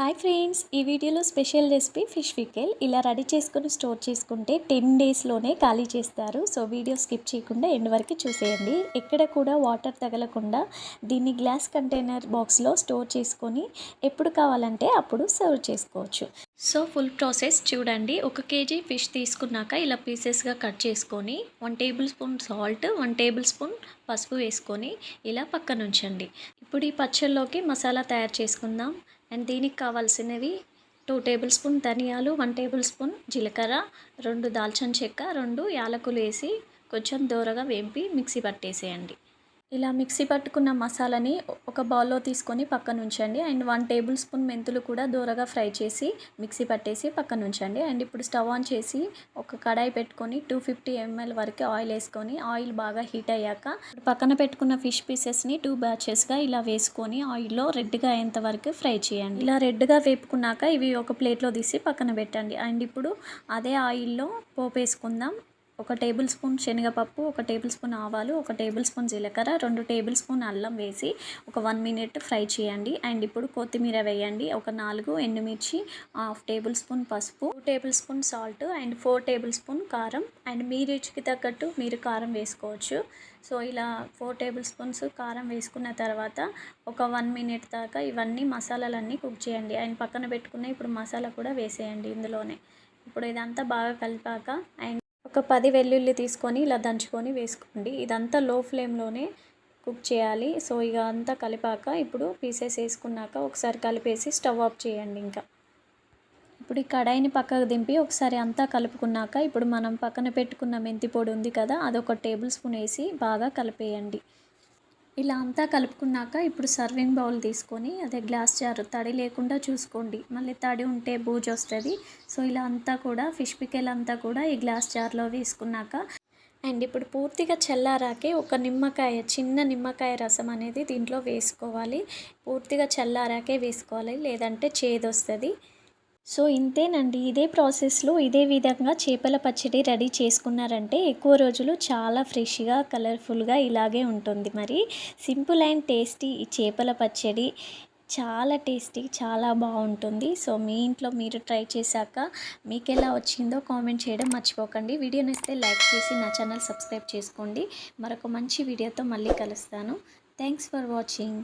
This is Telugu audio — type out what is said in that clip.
హాయ్ ఫ్రెండ్స్ ఈ వీడియోలో స్పెషల్ రెసిపీ ఫిష్ పికెల్. ఇలా రెడీ చేసుకొని స్టోర్ చేసుకుంటే టెన్ డేస్లోనే ఖాళీ చేస్తారు. సో వీడియో స్కిప్ చేయకుండా ఎండ్ వరకు చూసేయండి. ఎక్కడ కూడా వాటర్ తగలకుండా దీన్ని గ్లాస్ కంటైనర్ బాక్స్లో స్టోర్ చేసుకొని ఎప్పుడు కావాలంటే అప్పుడు సర్వ్ చేసుకోవచ్చు. సో ఫుల్ ప్రాసెస్ చూడండి. ఒక కేజీ ఫిష్ తీసుకున్నాక ఇలా పీసెస్గా కట్ చేసుకొని one tablespoon salt one tablespoon పసుపు వేసుకొని ఇలా పక్కనుంచండి. ఇప్పుడు ఈ పచ్చళ్ళలోకి మసాలా తయారు చేసుకుందాం. అండ్ దీనికి కావాల్సినవి టూ టేబుల్ స్పూన్ ధనియాలు వన్ టేబుల్ స్పూన్ జీలకర్ర రెండు దాల్చిన చెక్క రెండు యాలకులు వేసి కొంచెం దూరగా వేంపి మిక్సీ పట్టేసేయండి. ఇలా మిక్సీ పట్టుకున్న మసాలాని ఒక బౌల్లో తీసుకొని పక్కన ఉంచండి. అండ్ వన్ టేబుల్ స్పూన్ మెంతులు కూడా దూరగా ఫ్రై చేసి మిక్సీ పట్టేసి పక్కన ఉంచండి. అండ్ ఇప్పుడు స్టవ్ ఆన్ చేసి ఒక కడాయి పెట్టుకొని టూ ఫిఫ్టీ ఎంఎల్ వరకు ఆయిల్ వేసుకొని ఆయిల్ బాగా హీట్ అయ్యాక పక్కన పెట్టుకున్న ఫిష్ పీసెస్ని టూ బ్యాచెస్గా ఇలా వేసుకొని ఆయిల్లో రెడ్గా అయ్యేంత వరకు ఫ్రై చేయండి. ఇలా రెడ్గా వేపుకున్నాక ఇవి ఒక ప్లేట్లో తీసి పక్కన పెట్టండి. అండ్ ఇప్పుడు అదే ఆయిల్లో పోపు వేసుకుందాం. ఒక టేబుల్ స్పూన్ శనగపప్పు ఒక టేబుల్ స్పూన్ ఆవాలు ఒక టేబుల్ స్పూన్ జీలకర్ర రెండు టేబుల్ స్పూన్ అల్లం వేసి ఒక వన్ మినిట్ ఫ్రై చేయండి. అండ్ ఇప్పుడు కొత్తిమీర వేయండి. ఒక నాలుగు ఎండుమిర్చి హాఫ్ టేబుల్ స్పూన్ పసుపు two tablespoon salt and four tablespoon కారం. అండ్ మీ రుచికి తగ్గట్టు మీరు కారం వేసుకోవచ్చు. సో ఇలా ఫోర్ టేబుల్ స్పూన్స్ కారం వేసుకున్న తర్వాత ఒక వన్ మినిట్ దాకా ఇవన్నీ మసాలాలన్నీ కుక్ చేయండి. అండ్ పక్కన పెట్టుకున్న ఇప్పుడు మసాలా కూడా వేసేయండి ఇందులోనే. ఇప్పుడు ఇదంతా బాగా కలిపాక అండ్ ఒక పది వెల్లుల్లి తీసుకొని ఇలా దంచుకొని వేసుకోండి. ఇదంతా లో ఫ్లేమ్లోనే కుక్ చేయాలి. సో ఇక అంతా కలిపాక ఇప్పుడు పీసెస్ వేసుకున్నాక ఒకసారి కలిపేసి స్టవ్ ఆఫ్ చేయండి ఇంకా. ఇప్పుడు ఈ కడాయిని పక్కకు దింపి ఒకసారి అంతా కలుపుకున్నాక ఇప్పుడు మనం పక్కన పెట్టుకున్న మెంతి పొడి ఉంది కదా అదొక టేబుల్ స్పూన్ వేసి బాగా కలిపేయండి. ఇలా అంతా కలుపుకున్నాక ఇప్పుడు సర్వింగ్ బౌల్ తీసుకొని అదే గ్లాస్ జార్ తడి లేకుండా చూసుకోండి. మళ్ళీ తడి ఉంటే బూజు వస్తుంది. సో ఇలా అంతా కూడా ఫిష్ పికెల్ అంతా కూడా ఈ గ్లాస్ జార్లో వేసుకున్నాక అండ్ ఇప్పుడు పూర్తిగా చల్లారాకే ఒక నిమ్మకాయ చిన్న నిమ్మకాయ రసం అనేది దీంట్లో వేసుకోవాలి. పూర్తిగా చల్లారాకే వేసుకోవాలి. లేదంటే చేదొస్తుంది. సో ఇంతేనండి. ఇదే ప్రాసెస్లో ఇదే విధంగా చేపల పచ్చడి రెడీ చేసుకున్నారంటే ఎక్కువ రోజులు చాలా ఫ్రెష్గా కలర్ఫుల్గా ఇలాగే ఉంటుంది మరి. సింపుల్ అండ్ టేస్టీ ఈ చేపల పచ్చడి చాలా టేస్టీ చాలా బాగుంటుంది. సో మీ ఇంట్లో మీరు ట్రై చేశాక మీకు ఎలా వచ్చిందో కామెంట్ చేయడం మర్చిపోకండి. వీడియో నచ్చితే లైక్ చేసి నా ఛానల్ సబ్స్క్రైబ్ చేసుకోండి. మరొక మంచి వీడియోతో మళ్ళీ కలుస్తాను. Thanks for watching.